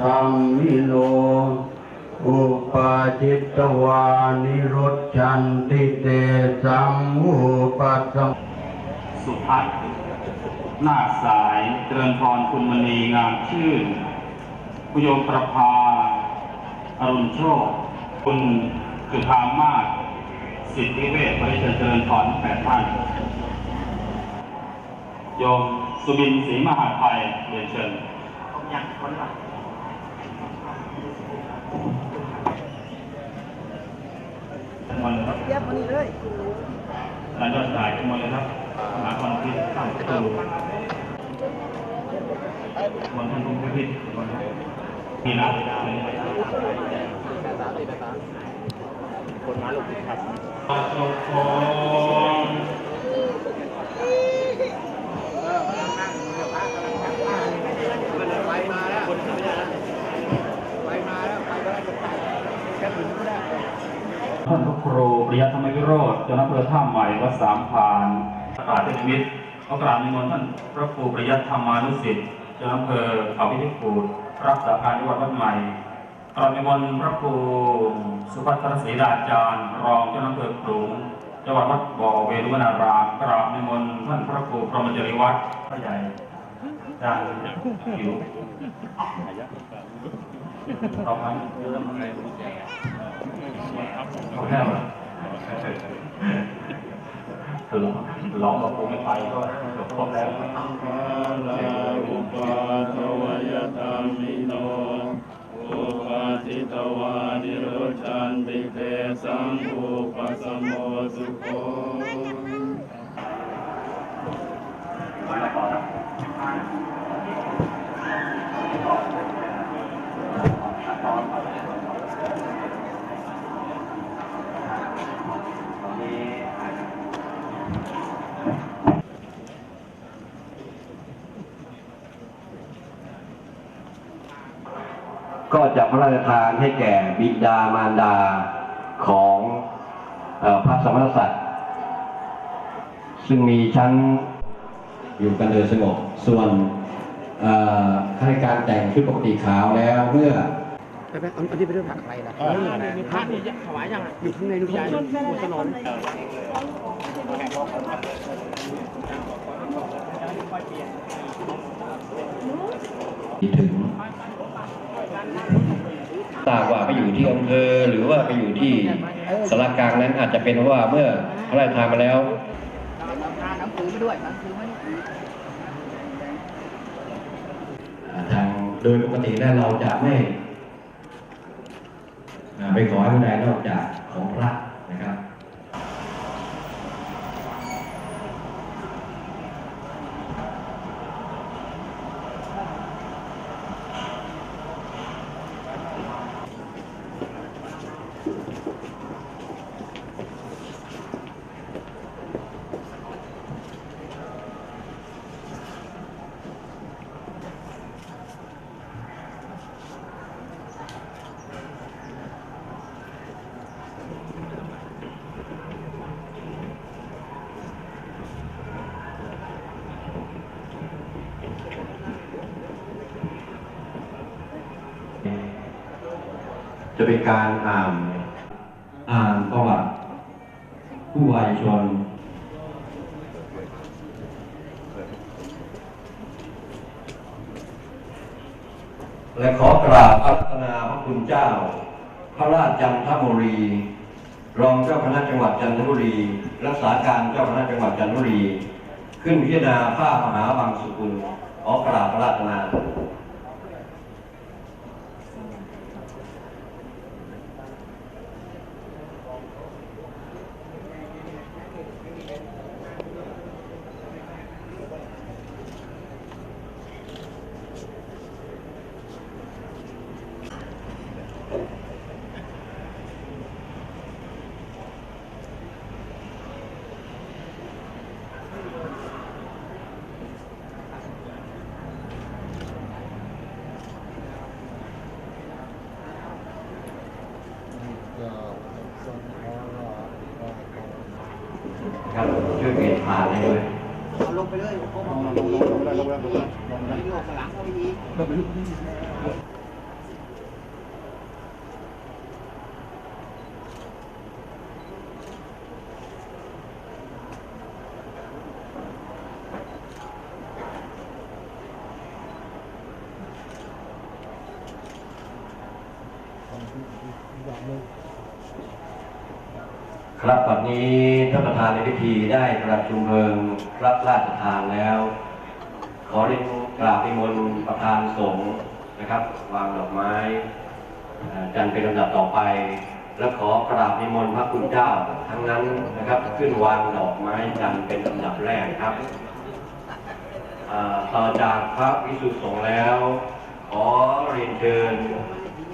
ธรรมิโน อุปาจิตวานิรุตชันติเตสัมอุปัสสสุพัฒน์นาสายเจริญพรคุณมณีงามชื่นคุโยมประภา อรุณโชค คุณจุธามาศสิทธิเวชบริเชญเจริญพรแปดท่าน โยมสุบินศรีมหาภัยเรียนเชิญมัน มาเลยครับแยบมานี่เลยรายยดจ่ายทุกมาเลยครับหาความคิดตั้ตูวันท่นผู้พิรณามีนะคนมาลูกครับตกลงไปมาแล้วไปมาแล้วไปมาแล้วแค่ถึง ท่านพระครูปริยธรรมวิโรธเจ้าหน้าที่ท่าใหม่วัดสามพานประกาศเทศมิตรก็กราบนิมนต์ท่านพระครูปริยธรรมานุสิทธิ์เจ้าอำเภอเขาพิทิกูดรักษาการจังหวัดวัดใหม่กราบนิมนต์พระครูสุภัทรศรีดาจารย์ รองเจ้าอำเภอขลุงจังหวัดวัดบ่อเวรุวนารามกราบนิมนต์ท่านพระครูพรหมจริวัฒน์พระใหญ่จารย์ผิวต่อไปเรื่องอะไรเขาแค่ว่า คือร้องกับกูไม่ไปก็จบครบแล้วลาอุปาทวยธรรมิโนอุปาทิตวานิโรชันติเตสังอุปสมโมสุโขก็ จะพระราชทานให้แก่บิดามารดาของเออพระสมณศักดิ์ซึ่งมีชั้นอยู่กันโดยสงบส่วนเอ่อข้าราชการแต่งชุดปกติขาวแล้วเมื่อไปไปเอาอันนี้ไปด้วยผักใครล่ะมีพระนี่ถวายยังอยู่ข้างในลูกชายบนถนนถึง ทราบว่าไปอยู่ที่อำเภอหรือว่าไปอยู่ที่สารกลางนั้นอาจจะเป็นว่าเมื่อพระราชทานมาแล้วทางโดยปกติแล้วเราจะไม่ไปขอให้ผู้ใดนอกจากของพระ จะเป็นการอ่านอ่านประวัติผู้วายชนและขอกราบอารัธนาพระคุณเจ้า พระราชจันทบุรี รองเจ้าคณะจังหวัดจันทบุรี รักษาการเจ้าคณะจังหวัดจันทบุรี ขึ้นพิจารณาผ้ามหาบางสุกุลขอกราบพระราชนา ช่วยเมตตาได้ด้วยลงไปเลยลงไปเงลงลงลงลลงลงลงลลงลงลงลงลงลงลงง ครับตอนนี้ท่านประธานในพิธีได้ประชุมเพลิงรับราชทานแล้ว ขอเรียนกราบนิมนต์ประธานสงฆ์นะครับ วางดอกไม้จันเป็นลำดับต่อไป และขอกราบนิมนต์พระคุณเจ้าทั้งนั้นนะครับ ขึ้นวางดอกไม้จันเป็นลำดับแรกครับต่อจากพระวิสุทธิสงฆ์แล้ว ขอเรียนเชิญ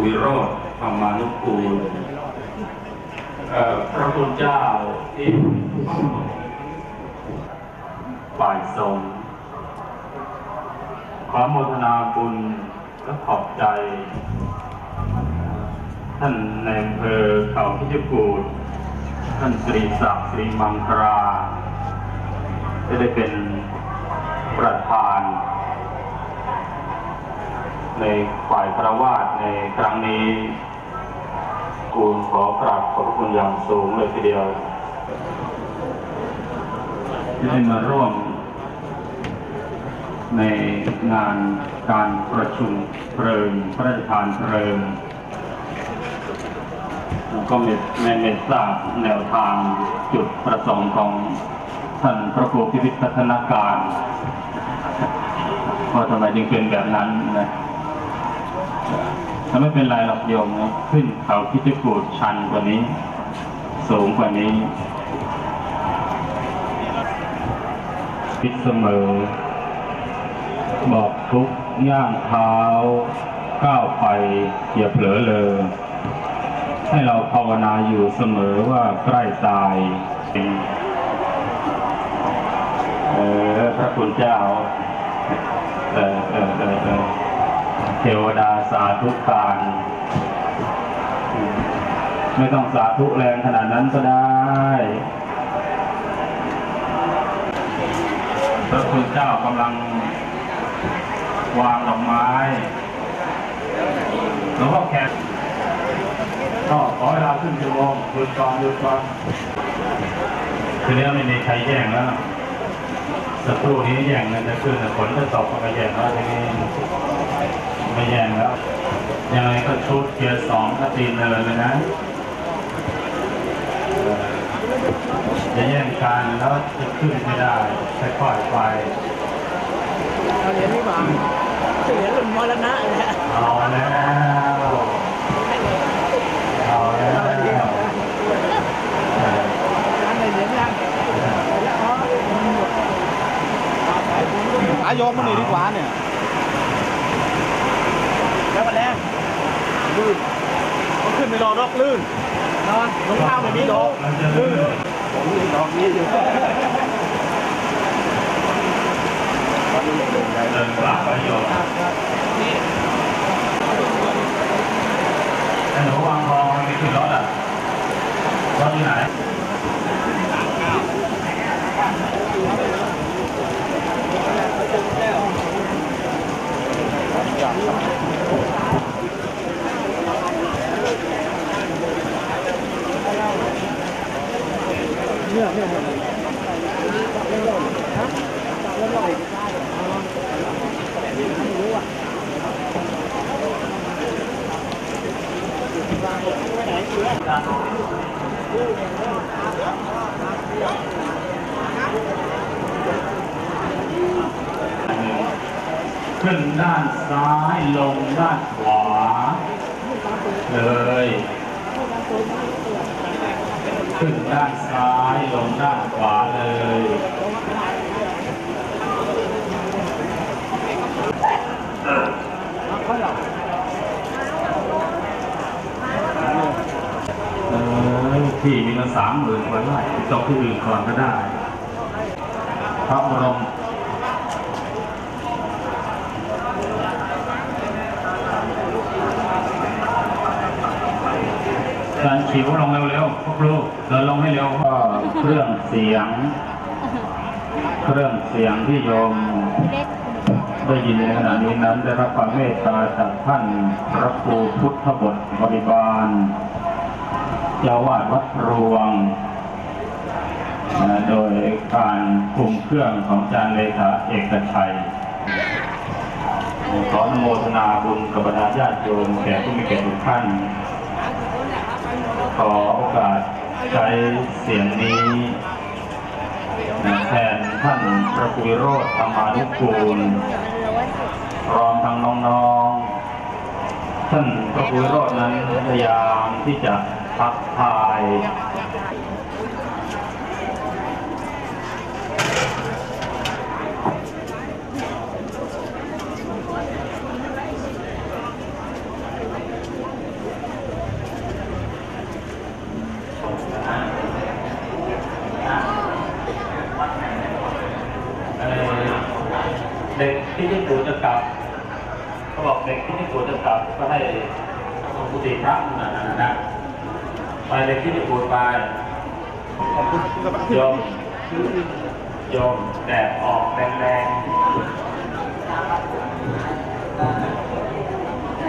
คุยโรธธรรมานุกูลพระคุณเจ้าที่ฝ่ายทรงขอโมทนาบุญและขอบใจ ท่านในอำเภอเขาพิจิกูรท่านตรีศักดิ์ศรีมังคราได้เป็นประธาน ในฝ่ายคารวาสในครั้งนี้กูลขอกราบขอบพระคุณอย่างสูงเลยทีเดียว ที่ได้มาร่วม ในงานการประชุมเพลิงพระราชทานเพลิงแล้วก็ไม่ไม่ไม่ทราบแนวทางจุดประสงค์ของท่านพระครูพิพิธพัฒนาการว่าทำไมจึงเป็นแบบนั้นนะ ถ้าไม่เป็นไรหรอกโยมนะขึ้นเขาพิจิกูดชันกว่านี้ สูงกว่านี้ คิดเสมอ บอกทุกย่างเท้า ก้าวไปอย่าเผลอเลย ให้เราภาวนาอยู่เสมอว่าใกล้ตายเออพระคุณเจ้าเออเออเออเทวดา สาธุการไม่ต้องสาธุแรงขนาดนั้นก็ได้พระคุณเจ้ากำลังวางดอกไม้หลวงพ่อแขกก็ขอเวลาขึ้นชั่วโมงหยุดก่อนหยุดก่อนทีนี้ไม่มีใครแย่งแล้วสักครู่นี้แย่งกันจะขึ้นแต่ฝนจะตกก็ไม่แย่งแล้วทีนี้ ไม่แย่งแล้ว ยังไงก็ชุดเกียร์สองก็ตีนเนินเลยนะเออจะแย่งกันแล้วจะขึ้นไม่ได้ค่อยๆไปเราเรียนไม่ฟังเหรียญรุ่นมรณะแหละเอาแล้วเอาแล้วอันไหนเหรียญยังแล้วอ๋อหายอมมันนี่ดีกว่าเนี่ย แล้ววันแรก ลื่นเขาขึ้นไปรอดอกลื่นนอนลงข้าวแบบนี้ดดออกกเราจะลื่นผมมีดอกนี้อยู่เดินกลับไปโยนแต่หนูวางทองมันมีขึ้นรถอะรถที่ไหน เนี่ยเนี่ยเนี่ยฮะแล้วลอยไม่รู้อะขึ้นด้านซ้ายลงด้านขวา เลย ขึ้นด้านซ้ายลงด้านขวาเลยที่มีเงินสามหมื่นกว่าไร่จบที่อื่นก่อนก็ได้ พระบรมการขิวลงเร็วๆพวกลูก เดินลงให้เร็วก็เครื่องเสียง เครื่องเสียงที่โยมได้ยินในขณะนี้นั้นได้รับความเมตตาจากท่านพระครูพุทธบทบริบาลเจ้าวาดวัดรวง โดยการคุมเครื่องของจารย์เลขาเอกชัยขออนุโมทนาบุญกับบรรดาญาติโยมแก่ผู้มีเกียรติทุกท่านขอโอกาส ใช้เสียงนี้แทนท่านประกุยโรธธรรมานุกูลพร้อมทั้งน้องๆ ท่านประกุยโรธนั้นพยายามที่จะพักทาย เอ่อเด็กที่ญี่ปุ่นจะกลับ เขาบอกเด็กที่ญี่ปุ่นจะกลับก็ให้กุฏิพระนะนะนะไปเด็กที่ญี่ปุ่นไปยอมยอมแดดออกแรง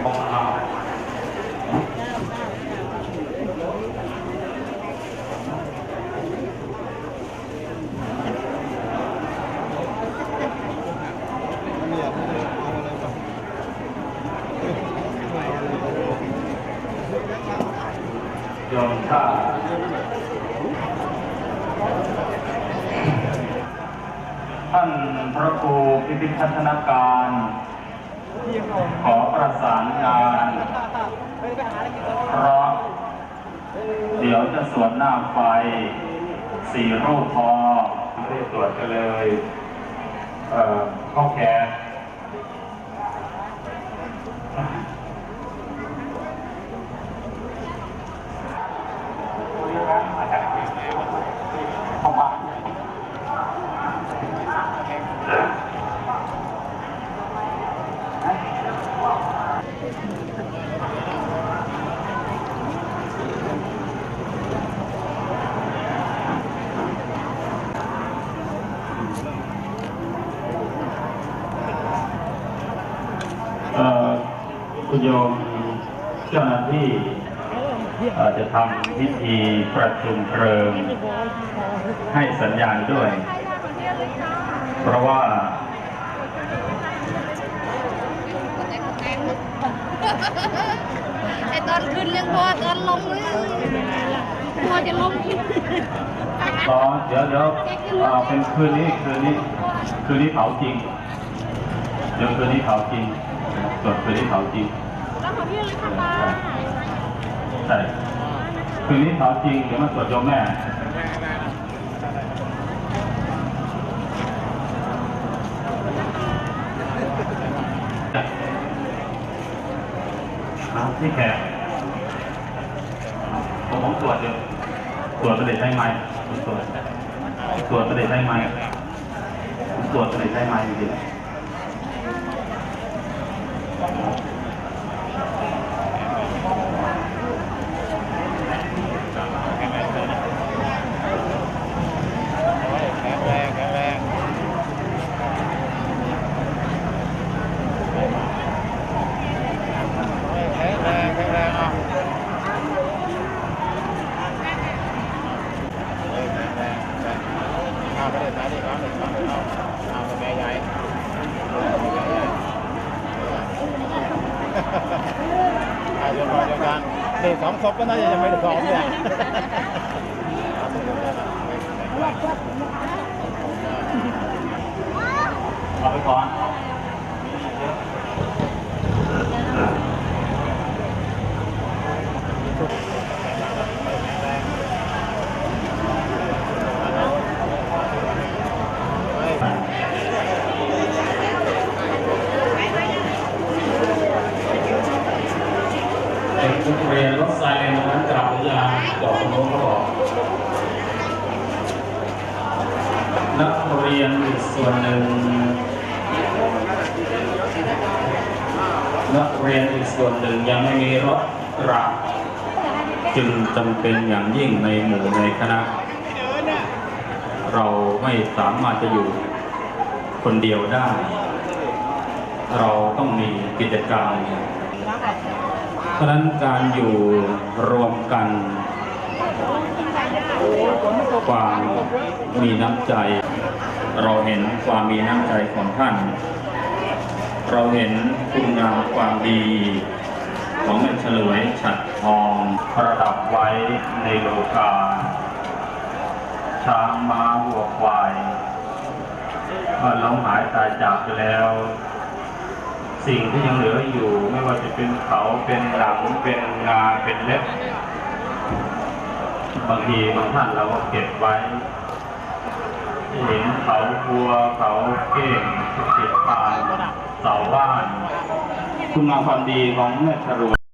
ๆมองเอา โยมถ้าท่านพระครูพิพิพัฒนาการ ขอประสานงานเพราะเดี๋ยวจะสวนหน้าไฟสี่รูปพอไม่ได้ตรวจกันเลย เอ่อข้อแขน ยมเจ้าหน้าที่เอ่อจะทำพิธีประชุมเพลิง ให้สัญญาณด้วย เพราะว่า ไอตอนขึ้นยังพอตอนลงเลยพอจะลงตอนเดี๋ยวเดี๋ยวเอ่อเป็นคืนนี้คืนนี้คืนนี้เผาจริง เดี๋ยวคืนนี้เผาจริงส่วนคืนนี้เผาจริงแล้วของ พี่เลยค่ะป้าใช่คืนนี้เผาจริงเดี๋ยวมาสวดโยมแม่ครับที่แขกผมผมตรวจอยู่ตรวจประเด็นได้ไหมผมตรวจตรวจประเด็นได้ไหมผมตรวจประเด็นได้ไหมจริงอ่าเดี๋ยวรอเดียวกันนี่สองศพก็น่าจะยังไม่ได้สองเนี่ย เอาไปก่อน รีย นอีกส่วนหนึ่งนักเรียนอีกส่วนหนึ่งยังไม่มีรถกระบจึงจำเป็นอย่างยิ่งในหมู่ในคณะ เราไม่สามารถจะอยู่คนเดียวได้ เราต้องมีกิจกรรมเพราะฉะนั้นการอยู่รวมกันความมีน้ำใจ เราเห็นความมีน้ำใจของท่าน เราเห็นคุณงามความดีของม่เฉลยฉัดทองประดับไว้ในโลกา ช้างม้าวัวควายเมื่อล้มหายตายจากไปแล้ว สิ่งที่ยังเหลืออยู่ไม่ว่าจะเป็นเขาเป็นหลังเป็นงาเป็นเล็บบางทีบางท่านเราก็เก็บไว้ ห็นเขาบัวเขาเก้งติดปานเสาบ้าน คุณงามความดีของแม่ชรว